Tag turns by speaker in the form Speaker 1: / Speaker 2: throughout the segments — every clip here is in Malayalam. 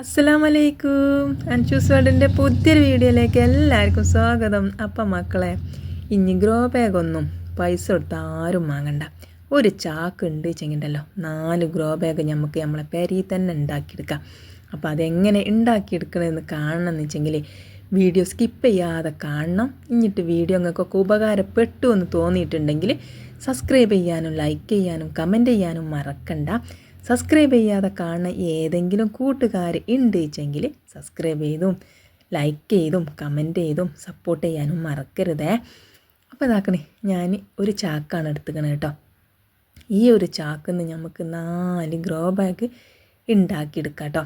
Speaker 1: അസ്സലാമലൈക്കും. അൻഷൂസ് വേൾഡിന്റെ പുതിയൊരു വീഡിയോയിലേക്ക് എല്ലാവർക്കും സ്വാഗതം. അപ്പം മക്കളെ ഇനി ഗ്രോ ബാഗ് ഒന്നും പൈസ കൊടുത്ത് ആരും വാങ്ങണ്ട. ഒരു ചാക്ക് ഉണ്ട് ചെങ്ങിണ്ടല്ലോ നാല് ഗ്രോ ബാഗ് നമുക്ക് നമ്മളെ പെരിയിൽ തന്നെ ഉണ്ടാക്കിയെടുക്കാം. അപ്പോൾ അതെങ്ങനെ ഉണ്ടാക്കിയെടുക്കണമെന്ന് കാണണം എന്ന് വെച്ചെങ്കിൽ വീഡിയോ സ്കിപ്പ് ചെയ്യാതെ കാണണം. എന്നിട്ട് വീഡിയോ നിങ്ങൾക്കൊക്കെ ഉപകാരപ്പെട്ടു എന്ന് തോന്നിയിട്ടുണ്ടെങ്കിൽ സബ്സ്ക്രൈബ് ചെയ്യാനും ലൈക്ക് ചെയ്യാനും കമന്റ് ചെയ്യാനും മറക്കണ്ട. സബ്സ്ക്രൈബ് ചെയ്യാതെ കാണുന്ന ഏതെങ്കിലും കൂട്ടുകാർ ഉണ്ട് വെച്ചെങ്കിൽ സബ്സ്ക്രൈബ് ചെയ്തും ലൈക്ക് ചെയ്തും കമന്റ് ചെയ്തും സപ്പോർട്ട് ചെയ്യാനും മറക്കരുതേ. അപ്പോൾ ഇതാക്കണേ ഞാൻ ഒരു ചാക്കാണ് എടുത്തുക്കണത് കേട്ടോ. ഈ ഒരു ചാക്കിൽ നിന്ന് നമുക്ക് നാല് ഗ്രോ ബാഗ് ഉണ്ടാക്കിയെടുക്കാം കേട്ടോ.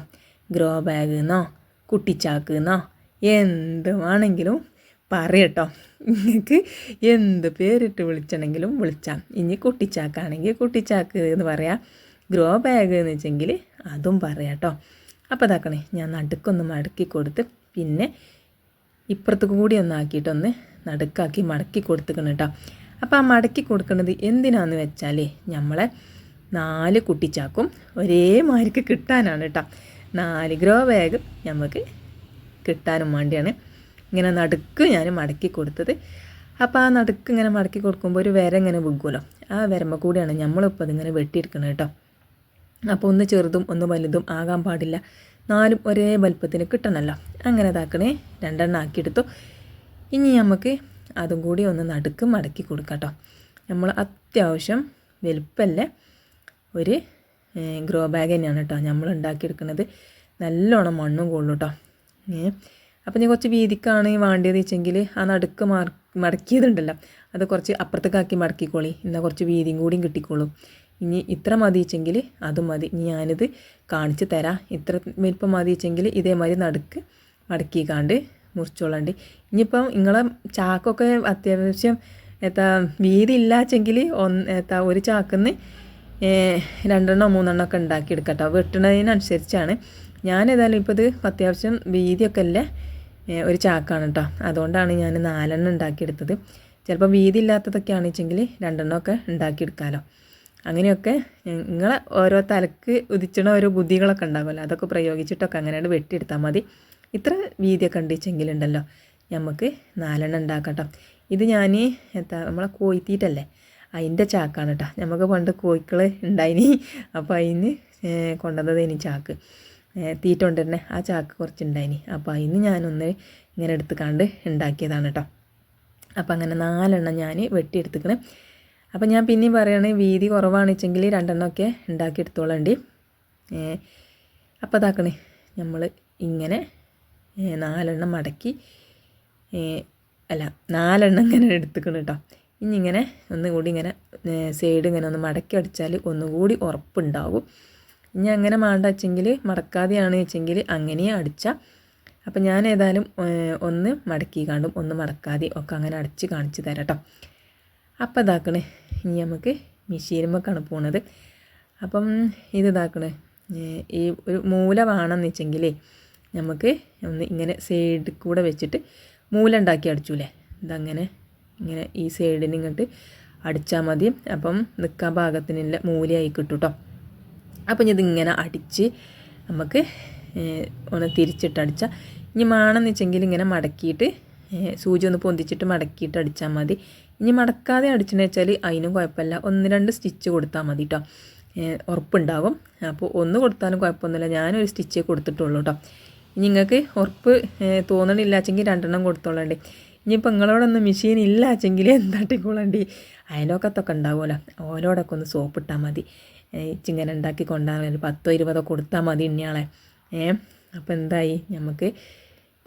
Speaker 1: ഗ്രോ ബാഗ് എന്നോ കുട്ടിച്ചാക്ക് എന്നോ എന്ത് വേണമെങ്കിലും പറയട്ടോ നിങ്ങൾക്ക് എന്ത് പേരിട്ട് വിളിച്ചണമെങ്കിലും വിളിച്ചാം. ഇനി കുട്ടിച്ചാക്കാണെങ്കിൽ കുട്ടിച്ചാക്ക് എന്ന് പറയാം. ഗ്രോ ബാഗ് എന്ന് വെച്ചെങ്കിൽ അതും പറയാം കേട്ടോ. അപ്പോൾ അതാക്കണേ ഞാൻ നടുക്കൊന്ന് മടക്കി കൊടുത്ത് പിന്നെ ഇപ്പുറത്ത് കൂടി ഒന്ന് ആക്കിയിട്ടൊന്ന് നടുക്കാക്കി മടക്കി കൊടുത്തുക്കണം കേട്ടോ. അപ്പോൾ ആ മടക്കി കൊടുക്കുന്നത് എന്തിനാന്ന് വെച്ചാൽ നമ്മളെ നാല് കുട്ടിച്ചാക്കും ഒരേ മാരിക്ക് കിട്ടാനാണ് കേട്ടോ. നാല് ഗ്രോ ബാഗ് നമുക്ക് കിട്ടാനും വേണ്ടിയാണ് ഇങ്ങനെ നടുക്ക് ഞാൻ മടക്കി കൊടുത്തത്. അപ്പോൾ ആ നടുക്ക് ഇങ്ങനെ മടക്കി കൊടുക്കുമ്പോൾ ഒരു വര ഇങ്ങനെ വിൽക്കുമല്ലോ. ആ വരമ്പ കൂടിയാണ് നമ്മളിപ്പോൾ അതിങ്ങനെ വെട്ടിയെടുക്കണം കേട്ടോ. അപ്പോൾ ഒന്ന് ചെറുതും ഒന്ന് വലുതും ആകാൻ പാടില്ല. നാലും ഒരേ വലുപ്പത്തിന് കിട്ടണമല്ലോ. അങ്ങനെ ഇതാക്കണേ. രണ്ടെണ്ണം ആക്കിയെടുത്തു. ഇനി നമുക്ക് അതും കൂടി ഒന്ന് നടുക്ക് മടക്കി കൊടുക്കാം നമ്മൾ അത്യാവശ്യം വലുപ്പല്ലേ ഒരു ഗ്രോ ബാഗ് തന്നെയാണ് കേട്ടോ നമ്മൾ ഉണ്ടാക്കിയെടുക്കുന്നത്. നല്ലോണം മണ്ണും കൊള്ളു കേട്ടോ. അപ്പം ഞാൻ കുറച്ച് വീതിക്കാണ് വേണ്ടിയത് വെച്ചെങ്കിൽ ആ നടുക്ക് മടക്കിയതുണ്ടല്ലോ. അത് കുറച്ച് അപ്പുറത്തേക്കാക്കി മടക്കിക്കോളി. എന്നാൽ കുറച്ച് വീതിയും കൂടിയും കിട്ടിക്കോളും. ഇനി ഇത്ര മതിച്ചെങ്കിൽ അതും മതി. ഇനി ഞാനിത് കാണിച്ച് തരാം. ഇത്ര വലിപ്പം മതിച്ചെങ്കിൽ ഇതേമാതിരി നടുക്ക് മടക്കിക്കാണ്ട് മുറിച്ചോളണ്ട്. ഇനിയിപ്പം നിങ്ങളെ ചാക്കൊക്കെ അത്യാവശ്യം എത്താ വീതി ഇല്ലാച്ചെങ്കിൽ ഒന്ന് എത്താ ഒരു ചാക്കിന്ന് രണ്ടെണ്ണോ മൂന്നെണ്ണോ ഒക്കെ ഉണ്ടാക്കിയെടുക്കട്ടോ. വെട്ടണതിനനുസരിച്ചാണ് ഞാൻ ഏതായാലും ഇപ്പോൾ ഇത് അത്യാവശ്യം വീതിയൊക്കെ അല്ലേ ഒരു ചാക്കാണ് കേട്ടോ അതുകൊണ്ടാണ് ഞാൻ നാലെണ്ണം ഉണ്ടാക്കിയെടുത്തത്. ചിലപ്പോൾ വീതി ഇല്ലാത്തതൊക്കെ ആണെച്ചെങ്കിൽ രണ്ടെണ്ണമൊക്കെ ഉണ്ടാക്കിയെടുക്കാമല്ലോ അങ്ങനെയൊക്കെ നിങ്ങളെ ഓരോ തലക്ക് ഉദിച്ചണ ഓരോ ബുദ്ധികളൊക്കെ ഉണ്ടാകുമല്ലോ അതൊക്കെ പ്രയോഗിച്ചിട്ടൊക്കെ അങ്ങനെയാണ് വെട്ടിയെടുത്താൽ മതി. ഇത്ര വീതിയൊക്കെ ഉണ്ടെങ്കിലുണ്ടല്ലോ നമുക്ക് നാലെണ്ണം ഉണ്ടാക്കട്ടോ. ഇത് ഞാൻ എന്താ നമ്മളെ കോയിത്തീറ്റല്ലേ അതിന്റെ ചാക്കാണ് കേട്ടോ നമുക്ക് പണ്ട് കോയിക്കൾ ഉണ്ടായിനി. അപ്പോൾ അതിന് കൊണ്ടുവന്നത് ഇനി ചാക്ക്. തീറ്റ ആ ചാക്ക് കുറച്ചുണ്ടായിനി. അപ്പോൾ അതിന് ഞാനൊന്ന് ഇങ്ങനെ എടുത്ത് കണ്ട് ഉണ്ടാക്കിയതാണ് കേട്ടോ അപ്പോൾ അങ്ങനെ നാലെണ്ണം ഞാൻ വെട്ടിയെടുത്തുക്കണേ. അപ്പം ഞാൻ പിന്നെയും പറയുകയാണ് വീതി കുറവാണ് വെച്ചെങ്കിൽ രണ്ടെണ്ണമൊക്കെ ഉണ്ടാക്കിയെടുത്തോളണ്ടി. അപ്പോൾ അതാക്കണേ നമ്മൾ ഇങ്ങനെ നാലെണ്ണം മടക്കി അല്ല നാലെണ്ണം ഇങ്ങനെ എടുത്തുക്കണം കേട്ടോ ഇനി ഇങ്ങനെ ഒന്നുകൂടി ഇങ്ങനെ സൈഡ് ഇങ്ങനെ ഒന്ന് മടക്കി അടിച്ചാൽ ഒന്നുകൂടി ഉറപ്പുണ്ടാവും. ഇനി അങ്ങനെ മാണ്ട വെച്ചെങ്കിൽ മടക്കാതെയാണ് വെച്ചെങ്കിൽ അങ്ങനെയും അടിച്ചാൽ അപ്പം ഞാൻ ഏതായാലും ഒന്ന് മടക്കി കാണും ഒന്ന് മടക്കാതെ ഒക്കെ അങ്ങനെ അടിച്ച് കാണിച്ച് തരാം കേട്ടോ അപ്പം ഇതാക്കണേ. ഇനി നമുക്ക് മെഷീനുമൊക്കെയാണ് പോണത്. അപ്പം ഇത് ഇതാക്കണേ. ഈ ഒരു മൂല വേണമെന്ന് വെച്ചെങ്കിൽ നമുക്ക് ഒന്ന് ഇങ്ങനെ സൈഡിൽ കൂടെ വെച്ചിട്ട് മൂല ഉണ്ടാക്കി അടിച്ചൂലേ? ഇതങ്ങനെ ഇങ്ങനെ ഈ സൈഡിന് ഇങ്ങോട്ട് അടിച്ചാൽ മതി. അപ്പം നിൽക്കാൻ പാകത്തിനുള്ള മൂലയായി കിട്ടും കേട്ടോ അപ്പം ഇതിങ്ങനെ അടിച്ച് നമുക്ക് ഒന്ന് തിരിച്ചിട്ടടിച്ചാൽ ഇനി മാണെന്ന് വെച്ചെങ്കിൽ ഇങ്ങനെ മടക്കിയിട്ട് സൂചി ഒന്ന് പൊന്തിച്ചിട്ട് മടക്കിയിട്ട് അടിച്ചാൽ മതി. ഇനി മടക്കാതെ അടിച്ചെന്ന് വെച്ചാൽ അതിനും കുഴപ്പമില്ല. ഒന്ന് രണ്ട് സ്റ്റിച്ച് കൊടുത്താൽ മതി കേട്ടോ ഉറപ്പുണ്ടാകും. അപ്പോൾ ഒന്ന് കൊടുത്താലും കുഴപ്പമൊന്നുമില്ല. ഞാനൊരു സ്റ്റിച്ചേ കൊടുത്തിട്ടുള്ളൂ കേട്ടോ ഇനി നിങ്ങൾക്ക് ഉറപ്പ് തോന്നണില്ലാച്ചെങ്കിൽ രണ്ടെണ്ണം കൊടുത്തോളണ്ടേ. ഇനിയിപ്പോൾ നിങ്ങളോടൊന്നും മെഷീൻ ഇല്ലാച്ചെങ്കിൽ എന്താട്ടിക്കോളണ്ടി അയലോക്കത്തൊക്കെ ഉണ്ടാവുമല്ലോ. ഓരോടൊക്കെ ഒന്ന് സോപ്പ് ഇട്ടാൽ മതി. ചിങ്ങനെ ഉണ്ടാക്കി കൊണ്ടാൽ പത്തോ ഇരുപതോ കൊടുത്താൽ മതി ഇനിയാളെ ഏ അപ്പോൾ എന്തായി? നമുക്ക്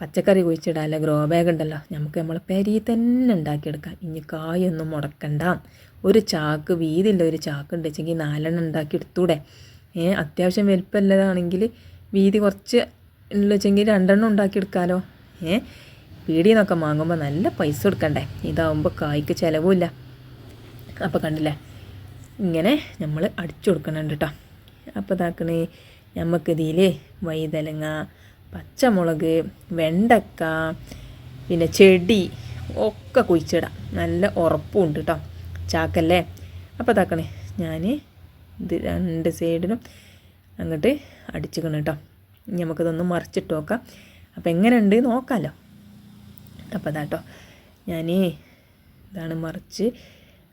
Speaker 1: പച്ചക്കറി കുഴിച്ചിടാല്ല ഗ്രോ ബാഗ് ഉണ്ടല്ലോ നമുക്ക് നമ്മൾ പെരി തന്നെ ഉണ്ടാക്കിയെടുക്കാം. ഇനി കായൊന്നും മുടക്കണ്ട. ഒരു ചാക്ക് വീതിയുള്ള ഒരു ചാക്ക് ഉണ്ട് വെച്ചെങ്കിൽ നാലെണ്ണം ഉണ്ടാക്കി എടുത്തൂടെ. ഏഹ് അത്യാവശ്യം വലുപ്പമുള്ളതാണെങ്കിൽ വീതി കുറച്ച് ഉള്ള വെച്ചെങ്കിൽ രണ്ടെണ്ണം ഉണ്ടാക്കിയെടുക്കാമല്ലോ ഏഹ് പീടിയിൽ നിന്നൊക്കെ വാങ്ങുമ്പോൾ നല്ല പൈസ കൊടുക്കണ്ടേ? ഇതാവുമ്പോൾ കായ്ക്ക് ചിലവുമില്ല. അപ്പോൾ കണ്ടില്ലേ? ഇങ്ങനെ നമ്മൾ അടിച്ചു കൊടുക്കണുണ്ട് കേട്ടോ അപ്പോൾ ഇതാക്കണേ നമുക്കിതിൽ വൈതലങ്ങ പച്ചമുളക് വെണ്ടക്ക പിന്നെ ചെടി ഒക്കെ കുഴിച്ചിടാം. നല്ല ഉറപ്പുണ്ട് കേട്ടോ ചാക്കല്ലേ? അപ്പോൾ താക്കണേ ഞാൻ ഇത് രണ്ട് സൈഡിലും അങ്ങോട്ട് അടിച്ചിക്കണം കേട്ടോ ഇനി നമുക്കിതൊന്ന് മറിച്ചിട്ട് നോക്കാം. അപ്പോൾ എങ്ങനെയുണ്ട് നോക്കാമല്ലോ അപ്പോൾ അതാട്ടോ ഞാൻ ഇതാണ് മറിച്ച്.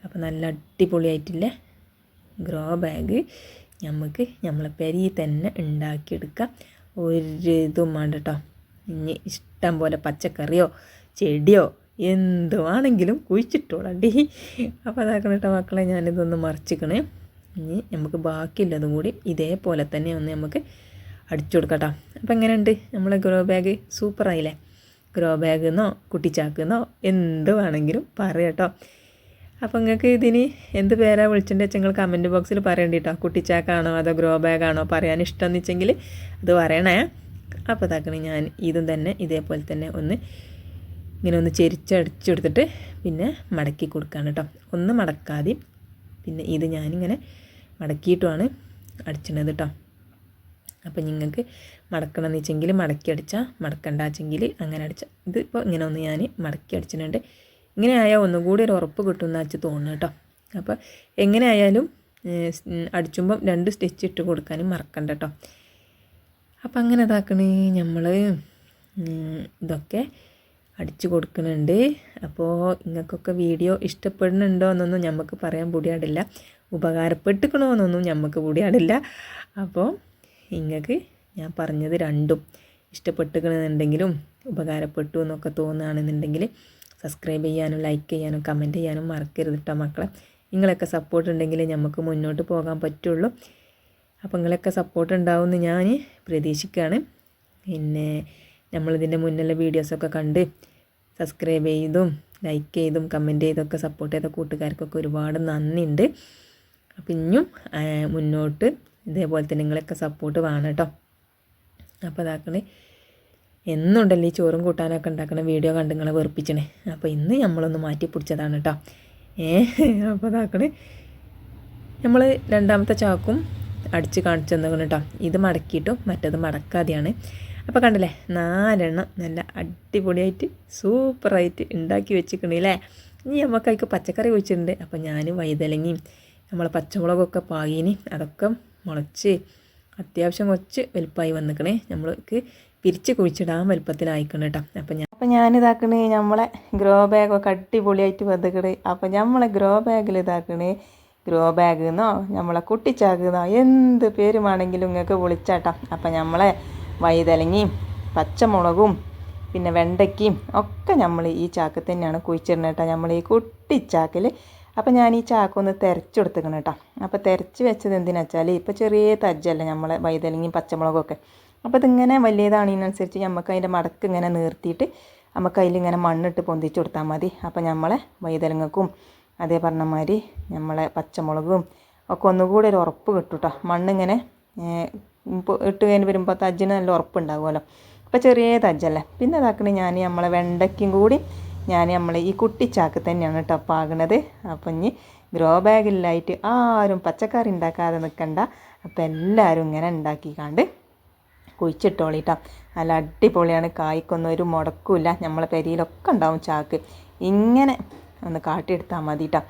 Speaker 1: അപ്പോൾ നല്ല അടിപൊളിയായിട്ടില്ലേ? Grow bag. നമുക്ക് നമ്മളെ പെരി തന്നെ ഉണ്ടാക്കിയെടുക്കാം. ഒരു ഇതും വേണ്ട ഇനി ഇഷ്ടം പോലെ പച്ചക്കറിയോ ചെടിയോ എന്തുവാണെങ്കിലും കുഴിച്ചിട്ടോളണ്ടി അപ്പോൾ അതാക്കണം കേട്ടോ മക്കളെ ഞാനിതൊന്ന് മറിച്ചിക്കണേ. ഇനി നമുക്ക് ബാക്കിയുള്ളതും കൂടി ഇതേപോലെ തന്നെ ഒന്ന് നമുക്ക് അടിച്ചു കൊടുക്കട്ടോ. അപ്പോൾ എങ്ങനെയുണ്ട്? നമ്മളെ ഗ്രോ ബാഗ് സൂപ്പറായില്ലേ? ഗ്രോ ബാഗ് എന്നോ എന്ത് വേണമെങ്കിലും പറയാട്ടോ. അപ്പോൾ നിങ്ങൾക്ക് ഇതിന് എന്ത് പേരാ വിളിച്ചിട്ട് വെച്ചാൽ നിങ്ങൾ കമന്റ് ബോക്സിൽ പറയണ്ടിട്ടോ കുട്ടിച്ചാക്കാണോ അതോ ഗ്രോ ബാഗാണോ പറയാൻ ഇഷ്ടമെന്ന് വെച്ചെങ്കിൽ അത് പറയണേ. അപ്പോൾ തക്കണി ഞാൻ ഇതും തന്നെ ഇതേപോലെ തന്നെ ഒന്ന് ഇങ്ങനെ ഒന്ന് ചെരിച്ചടിച്ചെടുത്തിട്ട് പിന്നെ മടക്കി കൊടുക്കുകയാണ് കേട്ടോ ഒന്ന് മടക്കാതെ പിന്നെ ഇത് ഞാനിങ്ങനെ മടക്കിയിട്ടുമാണ് അടിച്ചിണത് കേട്ടോ അപ്പോൾ നിങ്ങൾക്ക് മടക്കണമെന്ന് വെച്ചെങ്കിൽ മടക്കി അടിച്ചാൽ മടക്കണ്ട വെച്ചെങ്കിൽ അങ്ങനെ അടിച്ചാൽ ഇതിപ്പോൾ ഇങ്ങനെ ഒന്ന് ഞാൻ മടക്കി അടിച്ചിട്ടുണ്ട്. ഇങ്ങനെ ആയാൽ ഒന്നുകൂടി ഒരു ഉറപ്പ് കിട്ടുമെന്ന് അച്ഛൻ തോന്നുന്നു കേട്ടോ. അപ്പോൾ എങ്ങനെ ആയാലും അടിച്ചുമ്പം രണ്ട് സ്റ്റിച്ച് ഇട്ട് കൊടുക്കാനും മറക്കണ്ട കേട്ടോ. അപ്പം അങ്ങനെ ഇതാക്കണേ. നമ്മൾ ഇതൊക്കെ അടിച്ചു കൊടുക്കുന്നുണ്ട് അപ്പോൾ നിങ്ങൾക്കൊക്കെ വീഡിയോ ഇഷ്ടപ്പെടുന്നുണ്ടോ എന്നൊന്നും നമുക്ക് പറയാൻ പൊടിയാടില്ല. ഉപകാരപ്പെട്ടിക്കണോ എന്നൊന്നും നമുക്ക് പൊടിയാടില്ല. അപ്പോൾ നിങ്ങൾക്ക് ഞാൻ പറഞ്ഞത് രണ്ടും. ഇഷ്ടപ്പെട്ടുകണമെന്നുണ്ടെങ്കിലും ഉപകാരപ്പെട്ടു എന്നൊക്കെ തോന്നുകയാണെന്നുണ്ടെങ്കിൽ സബ്സ്ക്രൈബ് ചെയ്യാനും ലൈക്ക് ചെയ്യാനും കമന്റ് ചെയ്യാനും മറക്കരുത് കേട്ടോ മക്കളെ. നിങ്ങളൊക്കെ സപ്പോർട്ട് ഉണ്ടെങ്കിൽ നമുക്ക് മുന്നോട്ട് പോകാൻ പറ്റുള്ളൂ. അപ്പോൾ നിങ്ങളൊക്കെ സപ്പോർട്ട് ഉണ്ടാവുമെന്ന് ഞാൻ പ്രതീക്ഷിക്കുകയാണ്. പിന്നെ നമ്മളിതിന്റെ മുന്നിലെ വീഡിയോസൊക്കെ കണ്ട് സബ്സ്ക്രൈബ് ചെയ്തും ലൈക്ക് ചെയ്തും കമന്റ് ചെയ്തൊക്കെ സപ്പോർട്ട് ചെയ്ത കൂട്ടുകാർക്കൊക്കെ ഒരുപാട് നന്ദിയുണ്ട്. അപ്പം ഇനിയും മുന്നോട്ട് ഇതേപോലെ തന്നെ നിങ്ങളൊക്കെ സപ്പോർട്ട് വേണം കേട്ടോ അപ്പോൾ അതാക്കണേ എന്നുണ്ടല്ലോ ചോറും കൂട്ടാനൊക്കെ ഉണ്ടാക്കുന്ന വീഡിയോ കണ്ട് നിങ്ങളെ വെറുപ്പിച്ചണേ. അപ്പോൾ ഇന്ന് നമ്മളൊന്ന് മാറ്റി പിടിച്ചതാണ് കേട്ടോ. ഏ അപ്പോൾ അതാക്കണേ നമ്മൾ രണ്ടാമത്തെ ചാക്കും അടിച്ച് കാണിച്ചു തന്നേക്കണം കേട്ടോ. ഇത് മടക്കിയിട്ടും മറ്റത് മടക്കാതെയാണ്. അപ്പോൾ കണ്ടല്ലേ നാലെണ്ണം നല്ല അടിപൊളിയായിട്ട് സൂപ്പറായിട്ട് ഉണ്ടാക്കി വെച്ചിട്ടുണ്ടല്ലേ ഇനി നമുക്ക് അതിക്ക് പച്ചക്കറി വെച്ചിട്ടുണ്ട് അപ്പോൾ ഞാൻ വൈതലങ്ങിയും നമ്മൾ പച്ചമുളകൊക്കെ പാകിനി അതൊക്കെ മുളച്ച് അത്യാവശ്യം കുറച്ച് വലുപ്പമായി വന്നിക്കണേ. നമ്മൾക്ക് പിരിച്ച് കുഴിച്ചിടാൻ വലുപ്പത്തിലായിക്കണം കേട്ടോ. അപ്പം ഞാൻ അപ്പം ഞാനിതാക്കണേ നമ്മളെ ഗ്രോ ബാഗൊക്കെ അടിപൊളിയായിട്ട് വന്നിക്കണേ അപ്പം നമ്മളെ ഗ്രോ ബാഗിൽ ഇതാക്കണേ ഗ്രോ ബാഗ് എന്നോ നമ്മളെ കുട്ടിച്ചാക്കുന്നോ എന്ത് പേരുമാണെങ്കിലും നിങ്ങൾക്ക് വിളിച്ചാട്ടോ. അപ്പം നമ്മളെ വൈതലങ്ങിയും പച്ചമുളകും പിന്നെ വെണ്ടയ്ക്കയും ഒക്കെ നമ്മൾ ഈ ചാക്ക് തന്നെയാണ് കുഴിച്ചിടുന്നത് കേട്ടോ. നമ്മൾ ഈ കുട്ടിച്ചാക്കിൽ അപ്പോൾ ഞാൻ ഈ ചാക്കൊന്ന് തിരച്ചു കൊടുത്തേക്കണം കേട്ടോ. അപ്പോൾ തിരച്ച് വെച്ചത് എന്തിനാ വെച്ചാൽ ഇപ്പോൾ ചെറിയ തജ്ജല്ലേ നമ്മളെ വൈതലങ്ങിയും പച്ചമുളകും ഒക്കെ. അപ്പോൾ ഇതിങ്ങനെ വലിയതാണതിനനുസരിച്ച് നമുക്ക് അതിന്റെ മടക്ക് ഇങ്ങനെ നിർത്തിയിട്ട് നമുക്ക് അതിലിങ്ങനെ മണ്ണിട്ട് പൊന്തിച്ച് കൊടുത്താൽ മതി. അപ്പോൾ നമ്മളെ വൈതലങ്ങക്കും അതേ പറഞ്ഞ മാതിരി നമ്മളെ പച്ചമുളകും ഒക്കെ ഒന്നുകൂടി ഒരു ഉറപ്പ് കിട്ടും കേട്ടോ മണ്ണിങ്ങനെ ഇട്ട് കഴിഞ്ഞ് വരുമ്പോൾ തജ്ജിന് നല്ല ഉറപ്പുണ്ടാകുമല്ലോ അപ്പോൾ ചെറിയ തജ്ജല്ലേ. പിന്നെ ഇതാക്കണേ ഞാൻ നമ്മളെ വെണ്ടയ്ക്കും കൂടി ഞാൻ നമ്മളെ ഈ കുട്ടിച്ചാക്ക് തന്നെയാണ് കേട്ടോ പാകണത്. അപ്പം ഇനി ഗ്രോ ബാഗിലായിട്ട് ആരും പച്ചക്കറി ഉണ്ടാക്കാതെ നിൽക്കണ്ട അപ്പോൾ എല്ലാവരും ഇങ്ങനെ ഉണ്ടാക്കിക്കാണ്ട് കുഴിച്ചിട്ടോളിട്ടോ. നല്ല അടിപൊളിയാണ്. കായ്ക്കൊന്നും ഒരു മുടക്കില്ല നമ്മളെ പെരിയിലൊക്കെ ഉണ്ടാവും ചാക്ക്. ഇങ്ങനെ ഒന്ന് കാട്ടിയെടുത്താൽ മതി കേട്ടോ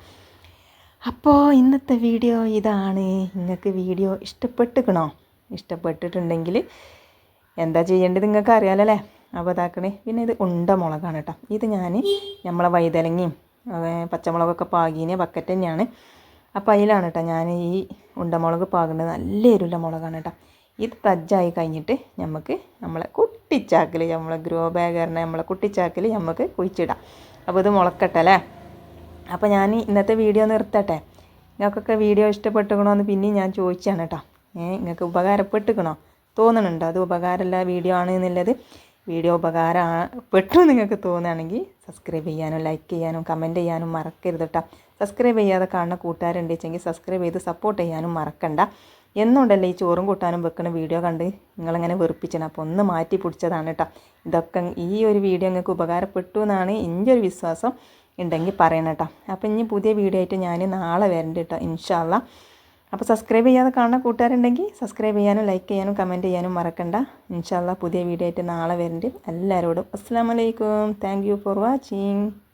Speaker 1: അപ്പോൾ ഇന്നത്തെ വീഡിയോ ഇതാണ്. നിങ്ങൾക്ക് വീഡിയോ ഇഷ്ടപ്പെട്ടുക്കണോ ഇഷ്ടപ്പെട്ടിട്ടുണ്ടെങ്കിൽ എന്താ ചെയ്യേണ്ടത് നിങ്ങൾക്ക് അറിയാലല്ലേ? അപ്പോൾ ഇതാക്കണേ. പിന്നെ ഇത് ഉണ്ട മുളകാണ് കേട്ടോ. ഇത് ഞാൻ നമ്മളെ വൈതലങ്ങയും പച്ചമുളകൊക്കെ പാകീനെ ബക്കറ്റ് തന്നെയാണ്. അപ്പോൾ അതിലാണ് കേട്ടോ ഞാൻ ഈ ഉണ്ടമുളക് പാകുന്നത് നല്ല എരുള്ള മുളകാണ് കേട്ടോ. ഇത് തജ്ജായി കഴിഞ്ഞിട്ട് നമുക്ക് നമ്മളെ കുട്ടിച്ചാക്കിൽ നമ്മളെ ഗ്രോ ബാഗറിനെ നമ്മളെ കുട്ടിച്ചാക്കിൽ നമുക്ക് കുഴിച്ചിടാം. അപ്പോൾ ഇത് മുളക്കട്ടെ അല്ലേ? അപ്പോൾ ഞാൻ ഇന്നത്തെ വീഡിയോ നിർത്തട്ടെ. നിങ്ങൾക്കൊക്കെ വീഡിയോ ഇഷ്ടപ്പെട്ടുക്കണോ എന്ന് പിന്നെയും ഞാൻ ചോദിച്ചാണ് കേട്ടോ ഏ നിങ്ങൾക്ക് ഉപകാരപ്പെട്ടുക്കണോ? തോന്നണുണ്ടോ? അത് ഉപകാരമുള്ള വീഡിയോ ആണ് എന്നുള്ളത്. വീഡിയോ ഉപകാരപ്പെട്ടു നിങ്ങൾക്ക് തോന്നുകയാണെങ്കിൽ സബ്സ്ക്രൈബ് ചെയ്യാനും ലൈക്ക് ചെയ്യാനും കമന്റ് ചെയ്യാനും മറക്കരുത് കേട്ടോ സബ്സ്ക്രൈബ് ചെയ്യാതെ കാണുന്ന കൂട്ടുകാരുണ്ടെച്ചെങ്കിൽ സബ്സ്ക്രൈബ് ചെയ്ത് സപ്പോർട്ട് ചെയ്യാനും മറക്കണ്ട. എന്നുണ്ടല്ലോ ഈ ചോറും കൂട്ടാനും വെക്കുന്ന വീഡിയോ കണ്ട് നിങ്ങളങ്ങനെ വെറുപ്പിച്ചണം? അപ്പോൾ ഒന്ന് മാറ്റി പിടിച്ചതാണ് കേട്ടോ ഇതൊക്കെ ഈ ഒരു വീഡിയോ നിങ്ങൾക്ക് ഉപകാരപ്പെട്ടു എന്നാണ് എന്റെ ഒരു വിശ്വാസം ഉണ്ടെങ്കിൽ പറയണം കേട്ടോ അപ്പോൾ ഇനി പുതിയ വീഡിയോ ആയിട്ട് ഞാൻ നാളെ വരണ്ട കേട്ടോ ഇൻഷാല്ല അപ്പോൾ സബ്സ്ക്രൈബ് ചെയ്യാതെ കാണുന്ന കൂട്ടുകാരുണ്ടെങ്കിൽ സബ്സ്ക്രൈബ് ചെയ്യാനും ലൈക്ക് ചെയ്യാനും കമന്റ് ചെയ്യാനും മറക്കണ്ട. ഇൻഷാല്ല പുതിയ വീഡിയോ ആയിട്ട് നാളെ വരണ്ട്. എല്ലാവരോടും അസ്സാം വലൈക്കും താങ്ക് ഫോർ വാച്ചിങ്